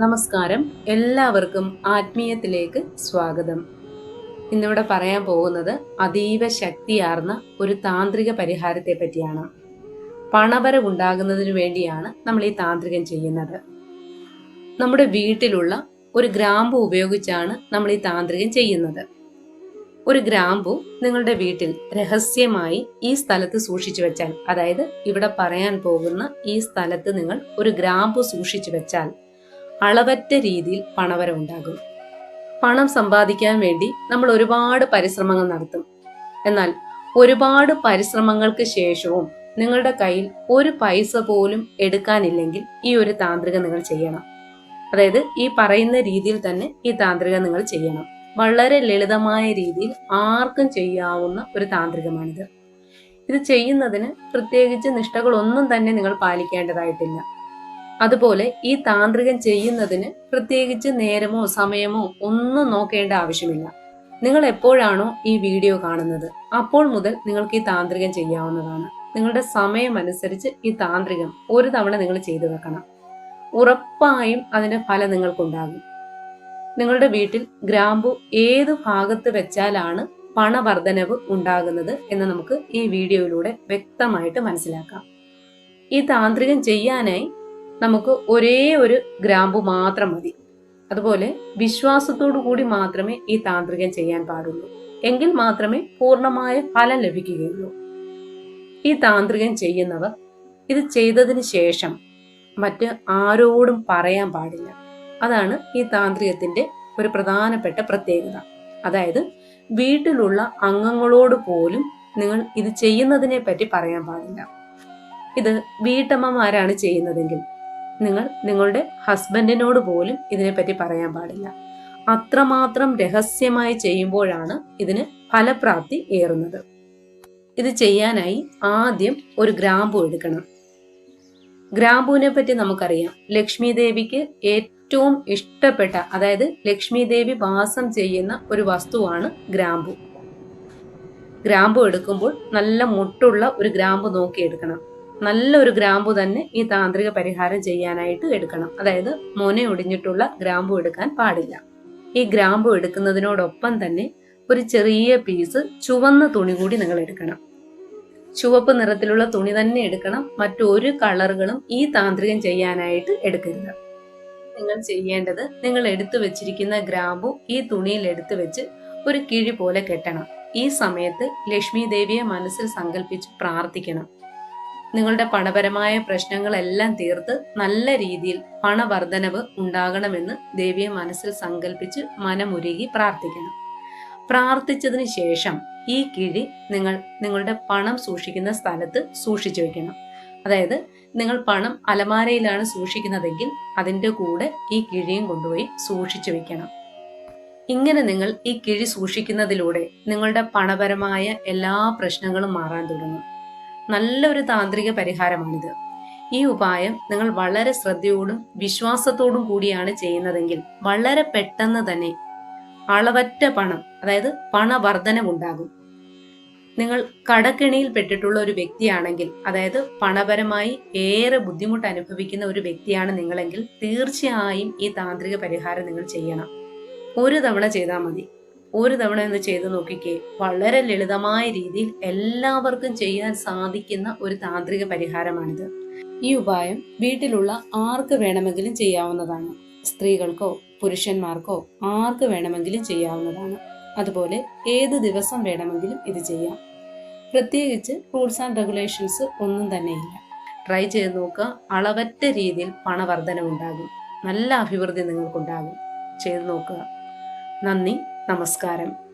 നമസ്കാരം. എല്ലാവർക്കും ആത്മീയത്തിലേക്ക് സ്വാഗതം. ഇന്നിവിടെ പറയാൻ പോകുന്നത് അതീവ ശക്തിയാർന്ന ഒരു താന്ത്രിക പരിഹാരത്തെ പറ്റിയാണ്. പണവരവുണ്ടാകുന്നതിനു വേണ്ടിയാണ് നമ്മൾ ഈ താന്ത്രികം ചെയ്യുന്നത്. നമ്മുടെ വീട്ടിലുള്ള ഒരു ഗ്രാമ്പു ഉപയോഗിച്ചാണ് നമ്മൾ ഈ താന്ത്രികം ചെയ്യുന്നത്. ഒരു ഗ്രാമ്പു നിങ്ങളുടെ വീട്ടിൽ രഹസ്യമായി ഈ സ്ഥലത്ത് സൂക്ഷിച്ചു വെച്ചാൽ അതായത് ഇവിടെ പറയാൻ പോകുന്ന ഈ സ്ഥലത്ത് നിങ്ങൾ ഒരു ഗ്രാമ്പു സൂക്ഷിച്ചു വെച്ചാൽ അളവറ്റ രീതിയിൽ പണവരവുണ്ടാകും. പണം സമ്പാദിക്കാൻ വേണ്ടി നമ്മൾ ഒരുപാട് പരിശ്രമങ്ങൾ നടത്തും. എന്നാൽ ഒരുപാട് പരിശ്രമങ്ങൾക്ക് ശേഷവും നിങ്ങളുടെ കയ്യിൽ ഒരു പൈസ പോലും എടുക്കാനില്ലെങ്കിൽ ഈ ഒരു താന്ത്രിക നിങ്ങൾ ചെയ്യണം. അതായത് ഈ പറയുന്ന രീതിയിൽ തന്നെ ഈ താന്ത്രിക നിങ്ങൾ ചെയ്യണം. വളരെ ലളിതമായ രീതിയിൽ ആർക്കും ചെയ്യാവുന്ന ഒരു താന്ത്രികമാണിത്. ഇത് ചെയ്യുന്നതിന് പ്രത്യേകിച്ച് നിഷ്ഠകളൊന്നും തന്നെ നിങ്ങൾ പാലിക്കേണ്ടതായിട്ടില്ല. അതുപോലെ ഈ താന്ത്രികം ചെയ്യുന്നതിന് പ്രത്യേകിച്ച് നേരമോ സമയമോ ഒന്നും നോക്കേണ്ട ആവശ്യമില്ല. നിങ്ങൾ എപ്പോഴാണോ ഈ വീഡിയോ കാണുന്നത് അപ്പോൾ മുതൽ നിങ്ങൾക്ക് ഈ താന്ത്രികം ചെയ്യാവുന്നതാണ്. നിങ്ങളുടെ സമയം അനുസരിച്ച് ഈ താന്ത്രികം ഒരു തവണ നിങ്ങൾ ചെയ്തു വെക്കണം. ഉറപ്പായും അതിന്റെ ഫലം നിങ്ങൾക്കുണ്ടാകും. നിങ്ങളുടെ വീട്ടിൽ ഗ്രാമ്പു ഏത് ഭാഗത്ത് വെച്ചാലാണ് പണവർദ്ധനവ് ഉണ്ടാകുന്നത് എന്ന് നമുക്ക് ഈ വീഡിയോയിലൂടെ വ്യക്തമായിട്ട് മനസ്സിലാക്കാം. ഈ താന്ത്രികം ചെയ്യാനായി നമുക്ക് ഒരേ ഒരു ഗ്രാമ്പു മാത്രം മതി. അതുപോലെ വിശ്വാസത്തോടു കൂടി മാത്രമേ ഈ താന്ത്രികം ചെയ്യാൻ പാടുള്ളൂ. എങ്കിൽ മാത്രമേ പൂർണമായ ഫലം ലഭിക്കുകയുള്ളൂ. ഈ താന്ത്രികം ചെയ്യുന്നവർ ഇത് ചെയ്തതിന് ശേഷം മറ്റ് ആരോടും പറയാൻ പാടില്ല. അതാണ് ഈ താന്ത്രികത്തിന്റെ ഒരു പ്രധാനപ്പെട്ട പ്രത്യേകത. അതായത് വീട്ടിലുള്ള അംഗങ്ങളോട് പോലും നിങ്ങൾ ഇത് ചെയ്യുന്നതിനെ പറ്റി പറയാൻ പാടില്ല. ഇത് വീട്ടമ്മമാരാണ് ചെയ്യുന്നതെങ്കിൽ നിങ്ങൾ നിങ്ങളുടെ ഹസ്ബൻഡിനോട് പോലും ഇതിനെപ്പറ്റി പറയാൻ പാടില്ല. അത്രമാത്രം രഹസ്യമായി ചെയ്യുമ്പോഴാണ് ഇതിന് ഫലപ്രാപ്തി ഏറുന്നത്. ഇത് ചെയ്യാനായി ആദ്യം ഒരു ഗ്രാമ്പു എടുക്കണം. ഗ്രാമ്പുവിനെ പറ്റി നമുക്കറിയാം. ലക്ഷ്മി ദേവിക്ക് ഏറ്റവും ഇഷ്ടപ്പെട്ട അതായത് ലക്ഷ്മി ദേവി വാസം ചെയ്യുന്ന ഒരു വസ്തുവാണ് ഗ്രാമ്പു. ഗ്രാമ്പു എടുക്കുമ്പോൾ നല്ല മുട്ടുള്ള ഒരു ഗ്രാമ്പു നോക്കി എടുക്കണം നല്ല ഒരു ഗ്രാമ്പു തന്നെ ഈ താന്ത്രിക പരിഹാരം ചെയ്യാനായിട്ട് എടുക്കണം. അതായത് മോനെ ഒടിഞ്ഞിട്ടുള്ള ഗ്രാമ്പു എടുക്കാൻ പാടില്ല. ഈ ഗ്രാമ്പു എടുക്കുന്നതിനോടൊപ്പം തന്നെ ഒരു ചെറിയ പീസ് ചുവന്ന തുണി കൂടി നിങ്ങൾ എടുക്കണം. ചുവപ്പ് നിറത്തിലുള്ള തുണി തന്നെ എടുക്കണം. മറ്റൊരു കളറുകളും ഈ താന്ത്രികം ചെയ്യാനായിട്ട് എടുക്കരുത്. നിങ്ങൾ ചെയ്യേണ്ടത് നിങ്ങൾ എടുത്തു വെച്ചിരിക്കുന്ന ഗ്രാമ്പു ഈ തുണിയിൽ എടുത്തു വെച്ച് ഒരു കിഴി പോലെ കെട്ടണം. ഈ സമയത്ത് ലക്ഷ്മി ദേവിയെ മനസ്സിൽ സങ്കല്പിച്ച് പ്രാർത്ഥിക്കണം. നിങ്ങളുടെ പണപരമായ പ്രശ്നങ്ങളെല്ലാം തീർത്ത് നല്ല രീതിയിൽ പണവർദ്ധനവ് ഉണ്ടാകണമെന്ന് ദേവിയെ മനസ്സിൽ സങ്കല്പിച്ച് മനമുരുകി പ്രാർത്ഥിക്കണം. പ്രാർത്ഥിച്ചതിന് ശേഷം ഈ കിഴി നിങ്ങൾ നിങ്ങളുടെ പണം സൂക്ഷിക്കുന്ന സ്ഥലത്ത് സൂക്ഷിച്ചു വെക്കണം. അതായത് നിങ്ങൾ പണം അലമാരയിലാണ് സൂക്ഷിക്കുന്നതെങ്കിൽ അതിന്റെ കൂടെ ഈ കിഴിയും കൊണ്ടുപോയി സൂക്ഷിച്ചു വെക്കണം. ഇങ്ങനെ നിങ്ങൾ ഈ കിഴി സൂക്ഷിക്കുന്നതിലൂടെ നിങ്ങളുടെ പണപരമായ എല്ലാ പ്രശ്നങ്ങളും മാറാൻ തുടങ്ങും. നല്ലൊരു താന്ത്രിക പരിഹാരമാണിത്. ഈ ഉപായം നിങ്ങൾ വളരെ ശ്രദ്ധയോടും വിശ്വാസത്തോടും കൂടിയാണ് ചെയ്യുന്നതെങ്കിൽ വളരെ പെട്ടെന്ന് തന്നെ അളവറ്റ പണം അതായത് പണവർധനമുണ്ടാകും നിങ്ങൾ കടക്കെണിയിൽ പെട്ടിട്ടുള്ള ഒരു വ്യക്തിയാണെങ്കിൽ അതായത് പണപരമായി ഏറെ ബുദ്ധിമുട്ട് അനുഭവിക്കുന്ന ഒരു വ്യക്തിയാണ് നിങ്ങളെങ്കിൽ തീർച്ചയായും ഈ താന്ത്രിക പരിഹാരം നിങ്ങൾ ചെയ്യണം. ഒരു തവണ ചെയ്താൽ മതി. ഒരു തവണ ഒന്ന് ചെയ്തു നോക്കിക്കേ. വളരെ ലളിതമായ രീതിയിൽ എല്ലാവർക്കും ചെയ്യാൻ സാധിക്കുന്ന ഒരു താന്ത്രിക പരിഹാരമാണിത്. ഈ ഉപായം വീട്ടിലുള്ള ആർക്ക് വേണമെങ്കിലും ചെയ്യാവുന്നതാണ്. സ്ത്രീകൾക്കോ പുരുഷന്മാർക്കോ ആർക്ക് വേണമെങ്കിലും ചെയ്യാവുന്നതാണ്. അതുപോലെ ഏത് ദിവസം വേണമെങ്കിലും ഇത് ചെയ്യാം. പ്രത്യേകിച്ച് റൂൾസ് ആൻഡ് റെഗുലേഷൻസ് ഒന്നും തന്നെയില്ല ട്രൈ ചെയ്ത് നോക്കുക. അളവറ്റ രീതിയിൽ പണവർധനമുണ്ടാകും നല്ല അഭിവൃദ്ധി നിങ്ങൾക്കുണ്ടാകും. ചെയ്തു നോക്കുക. നന്ദി. നമസ്കാരം.